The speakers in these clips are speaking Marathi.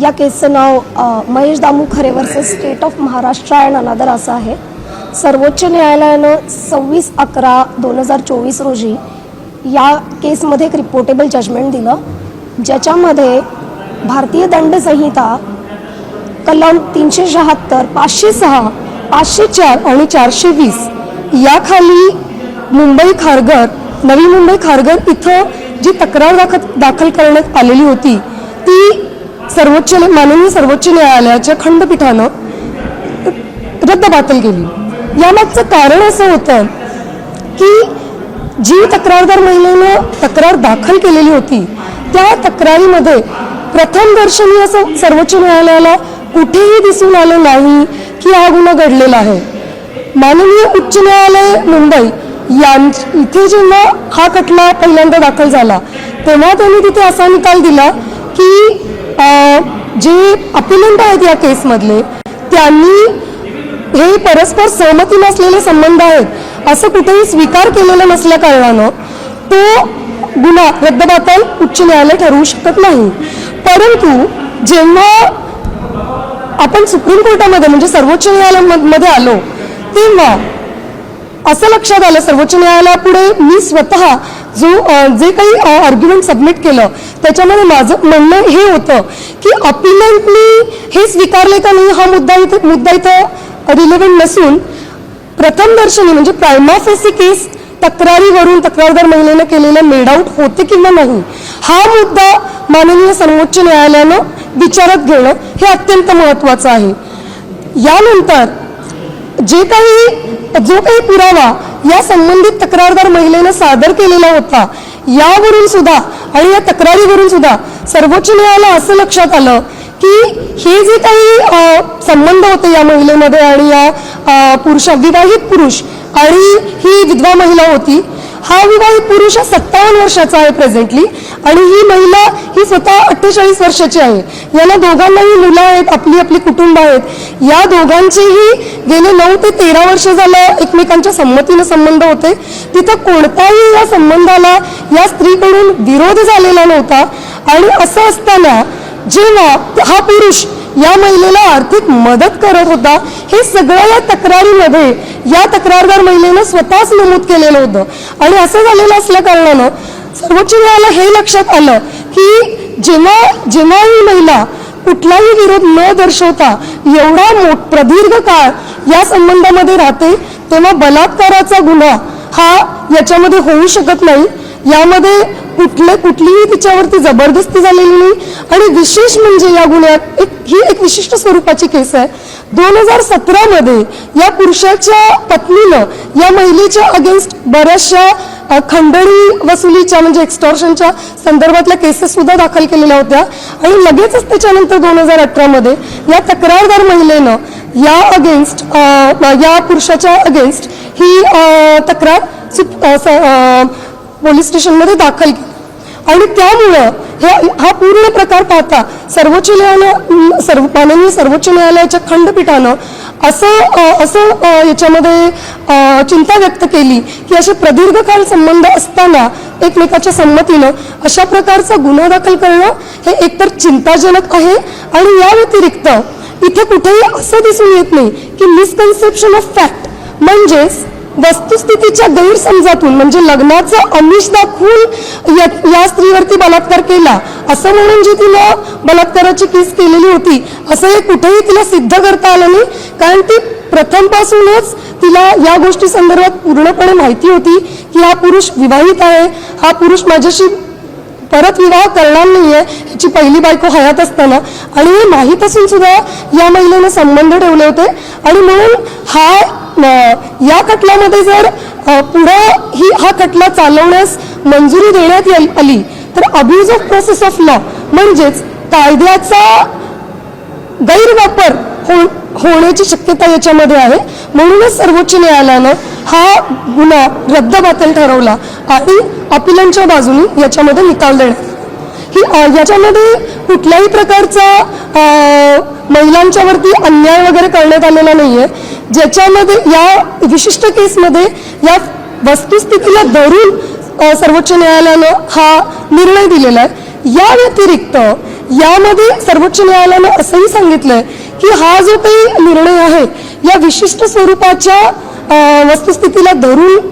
या केसचं नाव Mahesh Damu Khare versus state of Maharashtra and another असं आहे. सर्वोच्च न्यायालयानं सव्वीस अकरा दोन हजार चोवीस रोजी या केसमध्ये एक रिपोर्टेबल जजमेंट दिलं ज्याच्यामध्ये भारतीय दंडसंहिता कलम तीनशे शहात्तर पाचशे सहा पाचशे चार आणि चारशे वीस याखाली मुंबई खारघर नवी मुंबई खारघर इथं जी तक्रार दाखल दाखल करण्यात आलेली होती ती सर्वोच्च माननीय सर्वोच्च न्यायालयाच्या खंडपीठानं रद्दबातल केली. यामागचं कारण असं होतं की जी तक्रारदार महिलेनं तक्रार दाखल केलेली होती त्या तक्रारीमध्ये प्रथम दर्शनी असं सर्वोच्च न्यायालयाला कुठेही दिसून आलं नाही की हा गुन्हा घडलेला आहे. माननीय उच्च न्यायालय मुंबई यां इथे जेव्हा हा खटला पहिल्यांदा दाखल झाला तेव्हा त्यांनी तिथे असा निकाल दिला की जे अपिलंट आहेत या केसमधले त्यांनी हे परस्पर सहमती नसलेले संबंध आहेत असं कुठेही स्वीकार केलेला नसल्या कारणानं तो गुन्हा रद्दबातल उच्च न्यायालय ठरवू शकत नाही. परंतु जेव्हा आपण सुप्रीम कोर्टामध्ये म्हणजे सर्वोच्च न्यायालयामध्ये आलो तेव्हा असं लक्षात आलं सर्वोच्च न्यायालयापुढे मी स्वतः जो जे काही आर्ग्युमेंट सबमिट केलं त्याच्यामध्ये माझं म्हणणं हे होतं की अपिलंटनी हे स्वीकारले का नाही हा मुद्दा इथे मुद्दा इथं रिलेव्हंट नसून प्रथमदर्शनी म्हणजे प्रायमाफेसी केस तक्रारीवरून तक्रारदार महिलेनं केलेलं मेडआउट होते किंवा नाही हा मुद्दा माननीय सर्वोच्च न्यायालयानं विचारात घेणं हे अत्यंत महत्त्वाचं आहे. यानंतर जे काही जो काही पुरावा या संबंधित तक्रारदार महिलेनं सादर केलेला होता यावरून सुद्धा आणि या तक्रारीवरून सुद्धा सर्वोच्च न्यायालय असं लक्षात आलं की हे जे काही संबंध होते या महिलेमध्ये आणि या पुरुष पुरुषा विवाहित पुरुष आणि ही विधवा महिला होती हा विवाहित पुरुष हा सत्तावन्न वर्षाचा आहे प्रेझेंटली आणि ही महिला ही स्वतः अठ्ठेचाळीस वर्षाची आहे. याला दोघांनाही मुलं आहेत आपली आपली कुटुंब आहेत. या दोघांचेही गेले नऊ ते तेरा वर्ष झालं एकमेकांच्या संमतीनं संबंध होते. तिथं कोणताही या संबंधाला या स्त्रीकडून विरोध झालेला नव्हता. आणि असं असताना जेव्हा हा पुरुष या महिलेला आर्थिक मदत करत होता. हे सगळं या तक्रारीमध्ये या तक्रारदार महिलेनं स्वतःच नमूद केलेलं होतं. आणि असं झालेलं असल्या कारणानं सर्वोच्च न्यायालय हे लक्षात आलं की जेव्हा जेव्हा ही महिला कुठलाही विरोध न दर्शवता एवढा मोठ प्रदीर्घ काळ या संबंधामध्ये राहते तेव्हा बलात्काराचा गुन्हा हा याच्यामध्ये होऊ शकत नाही. यामध्ये कुठले कुठलीही तिच्यावरती जबरदस्ती झालेली नाही. आणि विशेष म्हणजे या गुन्ह्यात एक ही एक विशिष्ट स्वरूपाची केस आहे. दोन हजार सतरामध्ये या पुरुषाच्या पत्नीनं या महिलेच्या अगेन्स्ट बऱ्याचशा खंडणी वसुलीच्या म्हणजे एक्स्टॉर्शनच्या संदर्भातल्या केसेस सुद्धा दाखल केलेल्या होत्या. आणि लगेचच त्याच्यानंतर दोन हजार अठरामध्ये या तक्रारदार महिलेनं या अगेन्स्ट या पुरुषाच्या अगेन्स्ट ही तक्रार पोलीस स्टेशनमध्ये दाखल केलं. आणि त्यामुळं हे हा पूर्ण प्रकार पाहता सर्वोच्च न्यायालय सर्व माननीय सर्वोच्च न्यायालयाच्या खंडपीठानं असं असं याच्यामध्ये चिंता व्यक्त केली की असे प्रदीर्घकाळ संबंध असताना एकमेकाच्या संमतीनं अशा प्रकारचा गुन्हा दाखल करणं हे एकतर चिंताजनक आहे आणि या व्यतिरिक्त इथे कुठेही असं दिसून येत नाही की मिसकन्सेप्शन ऑफ फॅक्ट म्हणजेच वस्तुस्थितीच्या गैरसमजातून म्हणजे लग्नाचं अमिष दाखवून या, या स्त्रीवरती बलात्कार केला असं म्हणून जी तिला बलात्काराची केस केलेली होती असं हे कुठेही तिला सिद्ध करता आलं नाही. कारण ती प्रथमपासूनच तिला या गोष्टी संदर्भात पूर्णपणे माहिती होती की हा पुरुष विवाहित आहे हा पुरुष माझ्याशी परत विवाह करणार नाहीये याची पहिली बायको हयात असताना. आणि हे माहीत असून सुद्धा या महिलेनं संबंध ठेवले होते. आणि म्हणून हा या खटल्यामध्ये जर पुढे पुढं ही हा खटला चालवण्यास मंजुरी देण्यात आली तर abuse of process of law म्हणजेच कायद्याचा गैरवापर हो होण्याची शक्यता याच्यामध्ये आहे. म्हणूनच सर्वोच्च न्यायालयानं हा गुन्हा रद्दबातल ठरवला आणि अपिलांच्या बाजूने याच्यामध्ये निकाल देण्यात ही याच्यामध्ये कुठल्याही प्रकारचा महिलांच्यावरती अन्याय वगैरे करण्यात आलेला नाहीये. ज्याच्यामध्ये या विशिष्ट केसमध्ये या वस्तुस्थितीला धरून सर्वोच्च न्यायालयानं हा निर्णय दिलेला आहे. या व्यतिरिक्त यामध्ये सर्वोच्च न्यायालयानं असंही सांगितलंय की हा जो काही निर्णय आहे या विशिष्ट स्वरूपाच्या वस्तुस्थितीला धरून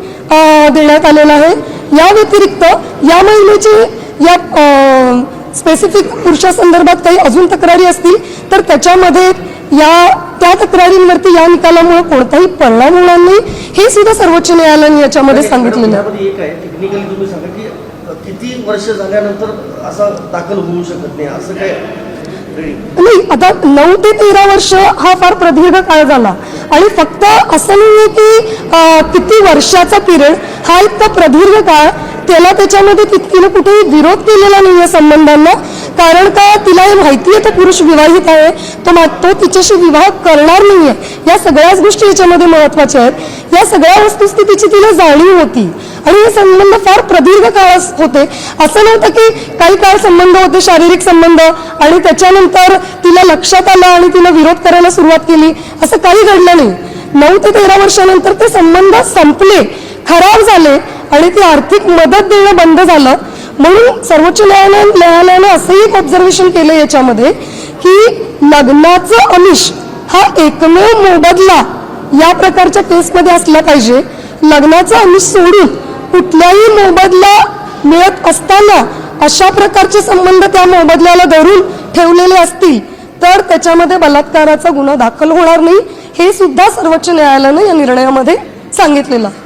देण्यात आलेला आहे. या व्यतिरिक्त या महिलेची या स्पेसिफिक पुरुषासंदर्भात काही अजून तक्रारी असतील तर त्याच्यामध्ये या त्या तक्रारींवरती या निकालामुळे कोणताही परिणाम होणार नाही हे सुद्धा सर्वोच्च न्यायालयाने याच्यामध्ये सांगितलेलं किती वर्ष झाल्यानंतर असा दाखल होऊ शकत नाही असं काय? नाही आता नऊ ते तेरा वर्ष हा फार प्रदीर्घ काळ झाला. आणि फक्त असं नाहीये की किती वर्षाचा पिरियड हा इतका प्रदीर्घ काळ त्याला त्याच्यामध्ये तितकीनं तिने कुठेही विरोध केलेला नाहीये संबंधांना. कारण का तिला हे माहिती आहे तो पुरुष विवाहित आहे. तो मा- तो तिच्याशी विवाह करणार नाहीये. या सगळ्याच गोष्टी याच्यामध्ये महत्त्वाच्या आहेत. या सगळ्या वस्तुस्थितीची तिला जाणीव होती. आणि हे संबंध फार प्रदीर्घ काळ होते. असं नव्हतं की काही काळ संबंध होते शारीरिक संबंध आणि त्याच्यानंतर तिला लक्षात आलं आणि तिला विरोध करायला सुरुवात केली. असं काही घडलं नाही. नऊ ते तेरा वर्षानंतर ते संबंध संपले. खराब झाले. आणि ती आर्थिक मदत देणं बंद झालं म्हणून सर्वोच्च न्यायालय न्यायालयानं असंही एक ऑब्झर्वेशन केलं याच्यामध्ये की लग्नाचं अमिष हा एकमेव मोबदला या प्रकारच्या केसमध्ये असला पाहिजे लग्नाचं आम्ही सोडून कुठल्याही मोबदला मिळत असताना अशा प्रकारचे संबंध त्या मोबदल्याला धरून ठेवलेले असतील तर त्याच्यामध्ये बलात्काराचा गुन्हा दाखल होणार नाही हे सुद्धा सर्वोच्च न्यायालयानं या निर्णयामध्ये सांगितलेलं आहे.